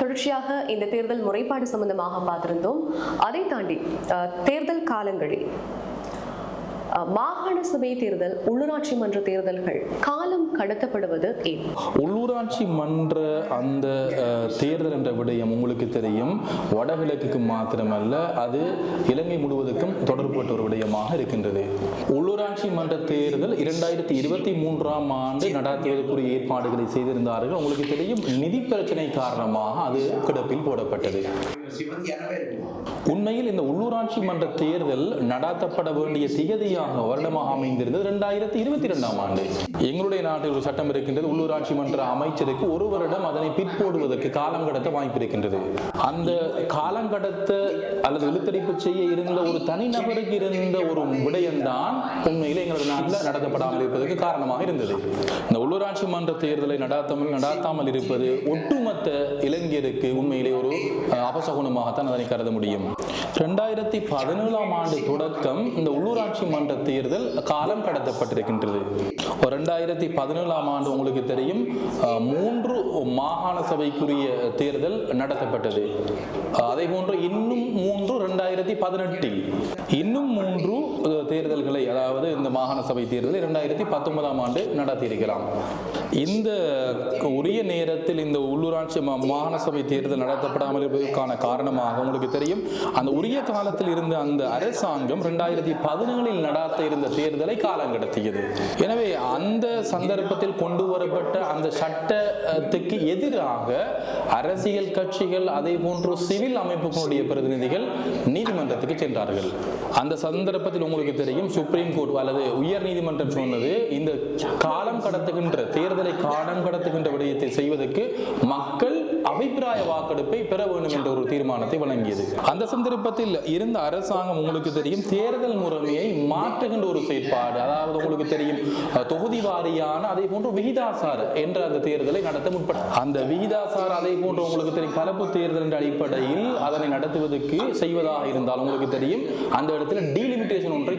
தொடர்ச்சியாக இந்த தேர்தல் முறைப்பாடு சம்பந்தமாக பார்த்திருந்தோம். அதை தாண்டி தேர்தல் காலங்களில் மாகாண சபை தேர்தல் உள்ளூராட்சி மன்ற தேர்தல்கள் காலம் கடத்தப்படுவது ஏன்? உள்ளூராட்சி மன்ற அந்த தேர்தல் என்ற விடயம் உங்களுக்கு தெரியும். வடகிழக்குக்கு மாத்திரமல்ல அது இலங்கை முழுவதுக்கும் தொடர்புபட்ட ஒரு விடயமாக இருக்கின்றது. உள்ளூராட்சி மன்ற தேர்தல் இரண்டாயிரத்தி இருபத்தி மூன்றாம் ஆண்டு நடாத்துவதற்குரிய ஏற்பாடுகளை செய்திருந்தார்கள். உங்களுக்கு தெரியும் நிதி பிரச்சனை காரணமாக அது கிடப்பில் போடப்பட்டது. உண்மையில் இந்த உள்ளூராட்சி மன்ற தேர்தல் நடாத்தப்பட வேண்டிய திகதியாக வருடமாக அமைந்திருந்தது ரெண்டாயிரத்தி இருபத்தி ரெண்டாம் ஆண்டு. எங்களுடைய நாட்டில் ஒரு சட்டம் இருக்கின்றது. உள்ளூராட்சி மன்ற அமைச்சருக்கு ஒரு வருடம் அதனை பிற்போடுவதற்கு காலம் கடத்த வாய்ப்பு இருக்கின்றது. அந்த காலம் கடத்த அல்லது இழுத்தடிப்பு செய்ய இருந்த ஒரு தனிநபருக்கு இருந்த ஒரு விடயம்தான் உண்மையில் எங்களுடைய நாட்டில் நடத்தப்படாமல் இருப்பதற்கு காரணமாக இருந்தது. இந்த உள்ளூராட்சி மன்ற தேர்தலை நடாத்தாமல் நடாத்தாமல் இருப்பது ஒட்டுமொத்த இளைஞருக்கு உண்மையிலே ஒரு அஹ், அபசகுனமாகத்தான் அதனை கருத முடியும். ரெண்டாயிரத்தி பதினேழாம் ஆண்டு தொடக்கம் இந்த உள்ளூராட்சி மன்ற தேர்தல் காலம் கடத்தப்பட்டிருக்கின்றது. ரெண்டாயிரத்தி பதினேழாம் ஆண்டு உங்களுக்கு தெரியும் மூன்று மாகாண சபைக்குரிய தேர்தல் நடத்தப்பட்டது. அதே போன்று இன்னும் இரண்டாயிரத்தி பதினெட்டில் இன்னும் மூன்று தேர்தல்களை அதாவது இந்த மாகாண சபை தேர்தல் இரண்டாயிரத்தி பத்தொன்பதாம் ஆண்டு நடத்தியிருக்கலாம். இந்த உரிய நேரத்தில் இந்த உள்ளூராட்சி மாகாண சபை தேர்தல் நடத்தப்படாமல் இருப்பதற்கான காரணமாக உங்களுக்கு தெரியும். அந்த உரிய காலத்தில் இருந்த அந்த அரசாங்கம் ரெண்டாயிரத்தி பதினேழில் நடாத்த இருந்த தேர்தலை காலம் கடத்தியது எனவே அந்த சந்தர்ப்பத்தில் கொண்டு வரப்பட்ட அந்த சட்டத்துக்கு எதிராக அரசியல் கட்சிகள் அதே போன்று சிவில் அமைப்புகளுடைய பிரதிநிதிகள் நீதி நீதிமன்றத்துக்கு சென்றார்கள். அந்த சந்தர்ப்பத்தில் உங்களுக்கு தெரியும் சுப்ரீம் கோர்ட் அல்லது உயர் நீதிமன்றம் சொன்னது இந்த காலம் கடத்துகின்ற தேர்தலை காலம் கடத்துகின்ற விடயத்தை செய்வதற்கு மக்கள் அபிப்பிராய வாக்கெடுப்பை பெற வேண்டும் என்ற ஒரு தீர்மானத்தை வழங்கியது. அந்த சந்தர்ப்பத்தில் இருந்த அரசாங்கம் உங்களுக்கு தெரியும் தேர்தல் முறைமையை மாற்றுகின்ற ஒரு செயற்பாடு. அதாவது உங்களுக்கு தெரியும் தொகுதி வாரியான அதே போன்று விகிதாசார என்ற அந்த தேர்தலை நடத்த முற்பட்ட. அந்த விகிதாசார அதே போன்று உங்களுக்கு தெரியும் கலப்பு தேர்தல் என்ற அடிப்படையில் அதனை நடத்துவதற்கு செய்வதாக இருந்தால் உங்களுக்கு தெரியும் அந்த இடத்துல டீலிமிட்டேஷன் ஒன்றை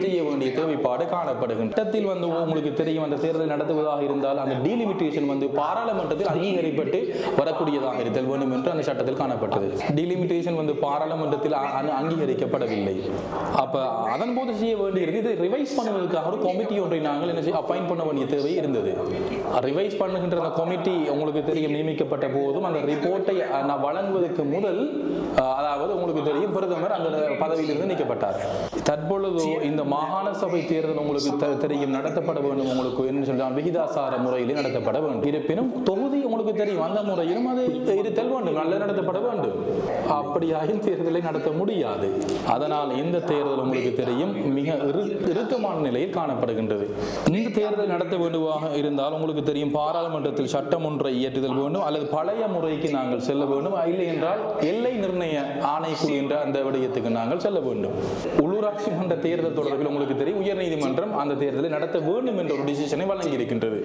தேவைப்பாடு காணப்படுகின்ற சட்டத்தில் வந்து உங்களுக்கு தெரியும் அந்த தேர்தல் நடத்துவதாக இருந்தால் அந்த டிலிமிட்டேஷன் வந்து பாராளுமன்றத்தில் அங்கீகரிப்பட்டு வரக்கூடியதாக இருத்தல் வேண்டும் என்று அந்த சட்டத்தில் காணப்பட்டது. டிலிமிட்டேஷன் வந்து பாராளுமன்றத்தில் அங்கீகரிக்கப்படவில்லை. அப்ப அதன் போது செய்ய வேண்டியிருக்கு இதை ரிவைஸ் பண்ணுவதற்காக ஒரு கமிட்டி ஒன்றை நாங்கள் என்ன செய்ய அப்பாயிண்ட் பண்ண வேண்டிய தேவை இருந்தது. ரிவைஸ் பண்ணுகின்ற அந்த கமிட்டி உங்களுக்கு தெரியும் நியமிக்கப்பட்ட போதும் அந்த ரிப்போர்ட்டை நான் வழங்குவதற்கு முதல் அதாவது பிரதமர் அந்த பதவியிலிருந்து நீக்கப்பட்டார். தற்பொழுது இந்த மாகாண சபை தேர்தல் உங்களுக்கு தெரியும் நடத்தப்பட வேண்டும் உங்களுக்கு என்ன சொல்றால் விகிதாசார முறையிலே நடத்தப்பட வேண்டும். இருப்பினும் தொகுதி உங்களுக்கு தெரியும் அந்த முறையிலும் அது இருத்தல் வேண்டும் நல்ல நடத்தப்பட வேண்டும். அப்படியாயும் தேர்தலை நடத்த முடியாது. அதனால் இந்த தேர்தல் உங்களுக்கு தெரியும் மிக நெருக்கமான நிலையில் காணப்படுகின்றது. இந்த தேர்தல் நடத்த வேண்டுமாக இருந்தால் உங்களுக்கு தெரியும் பாராளுமன்றத்தில் சட்டம் ஒன்றை இயற்றுதல் வேண்டும் அல்லது பழைய முறைக்கு நாங்கள் செல்ல வேண்டும். இல்லை என்றால் எல்லை நிர்ணய ஆணைக்குழு என்ற அந்த விடயத்துக்கு நாங்கள் செல்ல வேண்டும். உள்ளூராட்சி மன்ற தேர்தல் தொடர்பில் உங்களுக்கு தெரியும் உயர்நீதிமன்றம் அந்த தேர்தலை நடத்த வேண்டும் என்ற ஒரு டிசிஷனை வழங்கி இருக்கின்றது